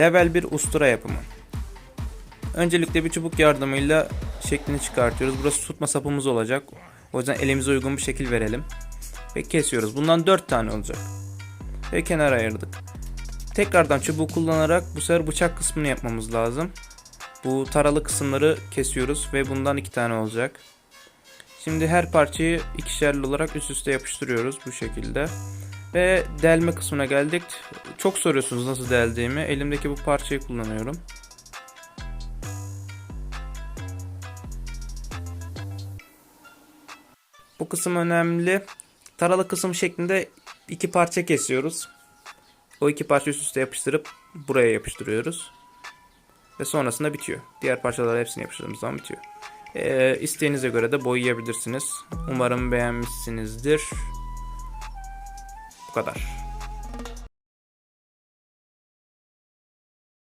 Level 1 ustura yapımı. Öncelikle bir çubuk yardımıyla şeklini çıkartıyoruz. Burası tutma sapımız olacak. O yüzden elimize uygun bir şekil verelim. Ve kesiyoruz. Bundan 4 tane olacak. Ve kenara ayırdık. Tekrardan çubuğu kullanarak bu sefer bıçak kısmını yapmamız lazım. Bu taralı kısımları kesiyoruz ve bundan 2 tane olacak. Şimdi her parçayı ikişerli olarak üst üste yapıştırıyoruz bu şekilde. Ve delme kısmına geldik. Çok soruyorsunuz nasıl deldiğimi. Elimdeki bu parçayı kullanıyorum. Bu kısım önemli. Taralı kısım şeklinde iki parça kesiyoruz. O iki parça üst üste yapıştırıp buraya yapıştırıyoruz. Ve sonrasında bitiyor. Diğer parçaları hepsini yapıştırdığımız zaman bitiyor. Ee, isteğinize göre de boyayabilirsiniz. Umarım beğenmişsinizdir. Kadar.